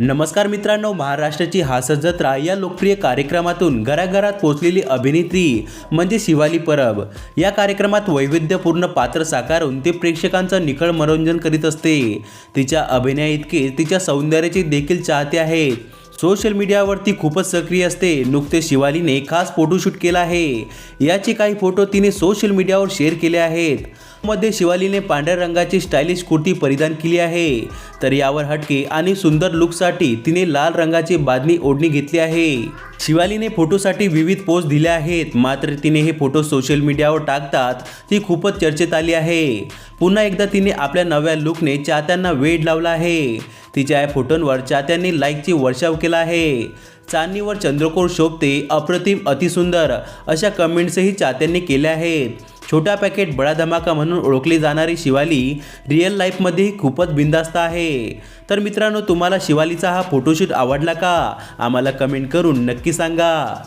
नमस्कार मित्रांनो महाराष्ट्राची हास्य जत्रा या लोकप्रिय कार्यक्रमातून घराघरात पोचलेली अभिनेत्री म्हणजे शिवाली परब. या कार्यक्रमात वैविध्यपूर्ण पात्र साकारून ते प्रेक्षकांचं निखळ मनोरंजन करीत असते. तिच्या अभिनया इतके तिच्या सौंदर्याचे देखील चाहते आहेत. सोशल मीडियावरती खूपच सक्रिय असते. नुकते शिवालीने खास फोटोशूट केला आहे. याचे काही फोटो तिने सोशल मीडियावर शेअर केले आहेत. मध्ये शिवालीने पांढऱ्या रंगाची स्टायलिश कुर्ती परिधान केली आहे. तर यावर हटके आणि सुंदर लुकसाठी तिने लाल रंगाची बादनी ओढणी घेतली आहे. शिवालीने फोटोसाठी विविध पोस्ट दिल्या आहेत. मात्र तिने हे फोटो सोशल मीडियावर टाकतात ती खूपच चर्चेत आली आहे. पुन्हा एकदा तिने आपल्या नव्या लुकने चाहत्यांना वेड लावला आहे. तिच्या या फोटोंवर चाहत्यांनी लाईकची वर्षाव केला आहे. चांदणीवर चंद्रकोर शोभते अप्रतिम अतिसुंदर अशा कमेंट्सही चाहत्यांनी केल्या आहेत. छोटा पॅकेट बडा धमाका म्हणून ओळखली जाणारी शिवाली रिअल लाईफमध्येही खूपच बिंदास्त आहे. तर मित्रांनो तुम्हाला शिवालीचा हा फोटोशूट आवडला का? आम्हाला कमेंट करून नक्की सांगा.